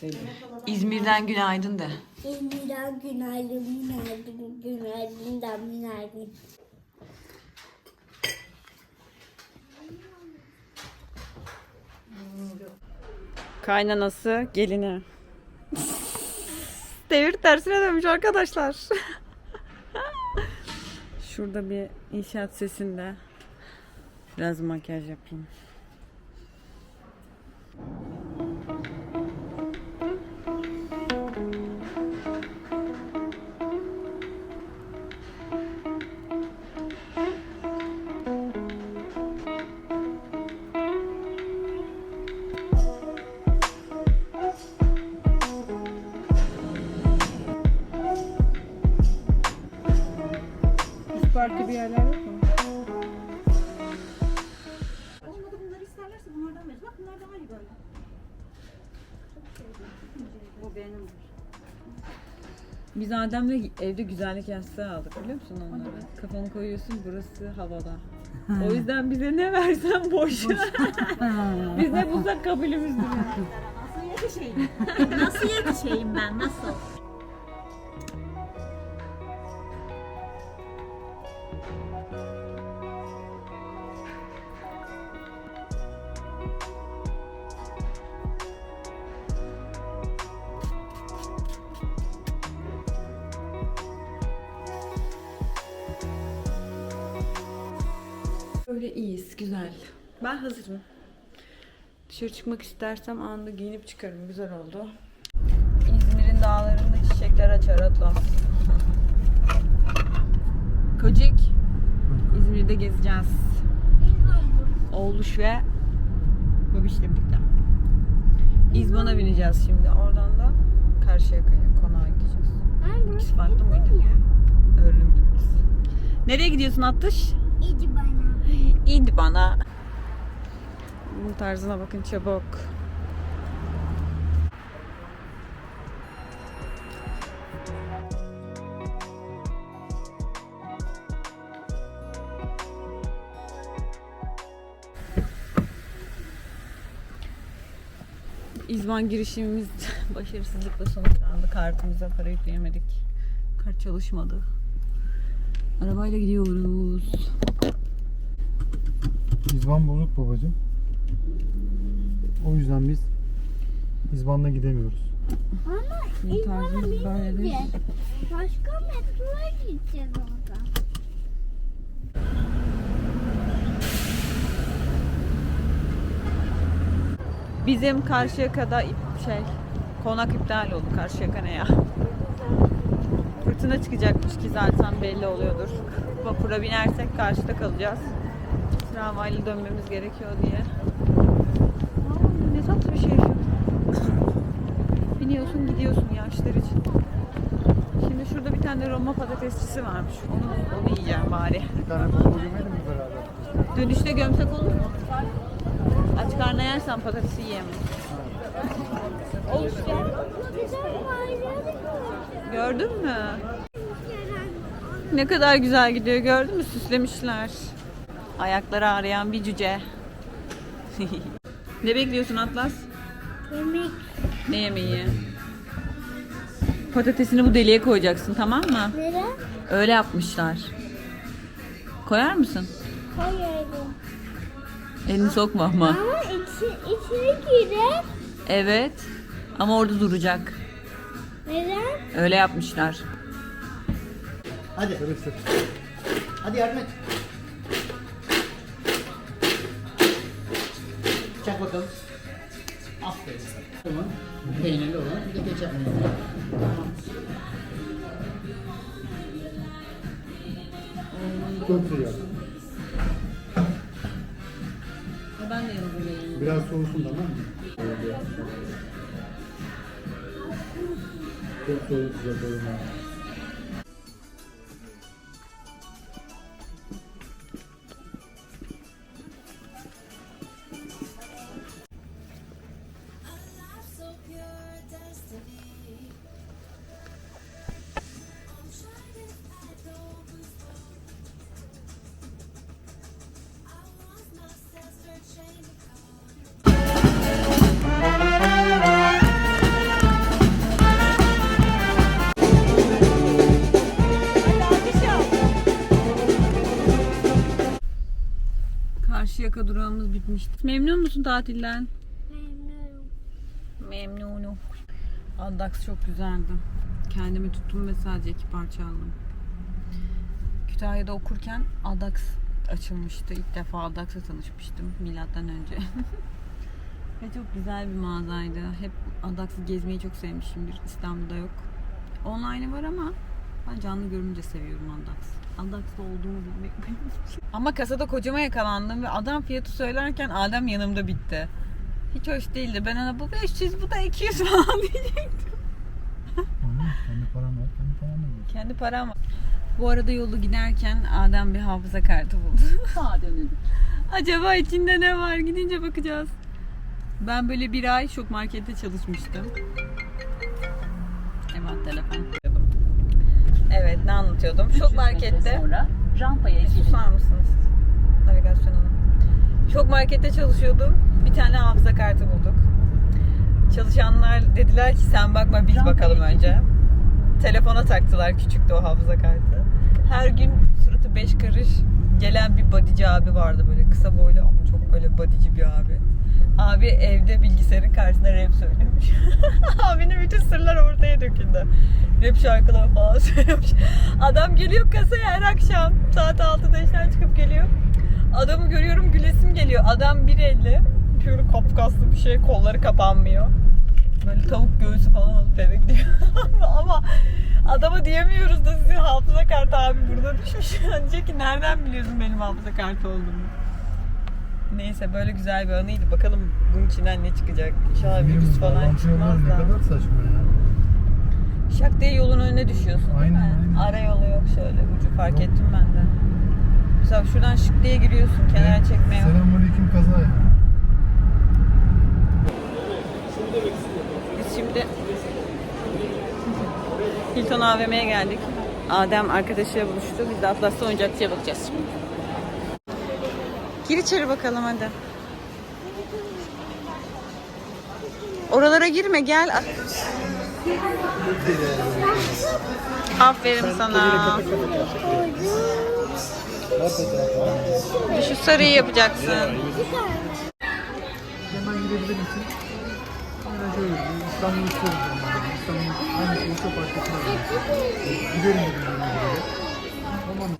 Söyle. İzmir'den günaydın de. İzmir'den günaydın, günaydın, günaydın, da günaydın. Kaynanası gelini. Devir tersine dönmüş arkadaşlar. Şurada bir inşaat sesinde biraz makyaj yapayım. Farklı bir yerler yok mu? Olmadı bunları isterlerse bunlardan veririz. Bak bunlar daha iyi böyle. Bu benim. Biz Adem'le evde güzellik yastığı aldık biliyor musun onları? Kafanı koyuyorsun burası havada. O yüzden bize ne versen boş. Biz ne bulsak kabulümüzdür. Nasıl yetişeyim? nasıl yetişeyim ben? Nasıl? Böyle iyiyiz, güzel. Ben hazırım. Dışarı çıkmak istersem anında giyinip çıkarım. Güzel oldu. İzmir'in dağlarında çiçekler açar Atlas. Kocik. İzmir'de gezeceğiz. Oğluş ve Babiş'le birlikte. İzban'a bineceğiz şimdi. Oradan da Karşıyaka'ya, konağa gideceğiz. İkisi farklı mıydı? Öyle mi? Nereye gidiyorsun Attış? İyi İndi bana. Bunun tarzına bakın çabuk. İzban girişimimiz başarısızlıkla sonuçlandı. Kartımıza para yükleyemedik. Kart çalışmadı. Arabayla gidiyoruz. İzban bozuk babacım. O yüzden biz İzban'la gidemiyoruz. Bizim tarzımız böyledir. Başka metroya gideceğiz orada. Bizim Karşıyaka'da ip- şey konak iptal oldu Karşıyaka ne ya? Fırtına çıkacakmış ki zaten belli oluyordur. Vapura binersek karşıda kalacağız. Tramvayla dönmemiz gerekiyor diye. Aa, ne tatlı bir şey. Biniyorsun gidiyorsun yaşlar için. Şimdi şurada bir tane Roma patatesçisi varmış. Onu, onu yiyeceğim bari. Bir tane baba gömelim mi beraber? Dönüşte gömsek olur mu? Aç karnına yersen patatesi yiyemem. Olur. Gördün mü? Ne kadar güzel gidiyor gördün mü? Süslemişler. Ayakları ağrıyan bir cüce. ne bekliyorsun Atlas? Yemek Ne yemeği? Patatesini bu deliğe koyacaksın tamam mı? nere? Öyle yapmışlar. Koyar mısın? Koyarım. Elini sokma ama. Ama içi, içine girer. Evet. Ama orada duracak. Neden? Öyle yapmışlar. Hadi. Hadi yardım et. Bakalım. Aferin sana. Peynirli olan bir de ketçap. Çok sıcak. Ben de yanımda Biraz soğusun tamam mı? Çok soğuk sıcak oğlum dakika durağımız bitmişti. Memnun musun tatilden? Memnunum. Memnunum. Adax çok güzeldi. Kendimi tuttum ve sadece iki parça aldım. Kütahya'da okurken Adax açılmıştı. İlk defa Adax'la tanışmıştım milattan önce. ve çok güzel bir mağazaydı. Hep Adax'ı gezmeyi çok sevmişimdir. İstanbul'da yok. Online'ı var ama ben canlı görünce seviyorum Adax. Adax'ta olduğumu bilmek benim için. Ama kasada kocama yakalandım ve adam fiyatı söylerken Adem yanımda bitti. Hiç hoş değildi. Ben ona bu 500 bu da 200 falan diyecektim. Kendi param var, kendi param var. Kendi param var. Bu arada yolu giderken Adem bir hafıza kartı buldu. Sağa. Acaba içinde ne var? Gidince bakacağız. Ben böyle bir ay şok markette çalışmıştım. Ne anlatıyordum? Şok markette. Rampaya. Susar mısınız? Navigasyon hanım. Şok markette çalışıyordum. Bir tane hafıza kartı bulduk. Çalışanlar dediler ki sen bakma biz bakalım önce. Telefona taktılar küçüktü o hafıza kartı. Her gün suratı beş karış gelen bir badici abi vardı böyle kısa boylu ama çok böyle badici bir abi. Abi evde bilgisayarın karşısında rap söylüyormuş. Abinin bütün sırlar ortaya döküldü. Rap şarkılar falan söylüyormuş. Adam geliyor kasaya her akşam saat 6'da işten çıkıp geliyor. Adamı görüyorum gülesim geliyor. Adam 1.50. Şöyle kapkaslı bir şey kolları kapanmıyor. Böyle tavuk göğsü falan alıp eve gidiyor. Ama adama diyemiyoruz da sizin hafıza kartı abi burada düşmüş. Diyecek ki nereden biliyorsun benim hafıza kartı olduğumu. Neyse böyle güzel bir anıydı. Bakalım bunun içinden ne çıkacak. İnşallah virüs falan çıkmaz Ne da. kadar saçma ya. Şak diye yolun önüne düşüyorsun değil Aynen, mi? aynen. Ara yolu yok şöyle. Ucu fark ettim ben de. Mesela şuradan şık diye giriyorsun. Kenara çekme yok. Selamünaleyküm kaza ya. Biz şimdi Hilton AVM'ye geldik. Adem arkadaşıyla buluştu. Biz de Atlas'ta oyuncakçıya bakacağız şimdi. Gir içeri bakalım hadi. Oralara girme gel. Aferin sana. Şu sarıyı yapacaksın. Hemen gidebilir misin? Aynen şöyle bir İstanbul istiyorum ben. yani. İstanbul aynı şeyi çok fark etmez. Giderim dedim ben de. Tamam.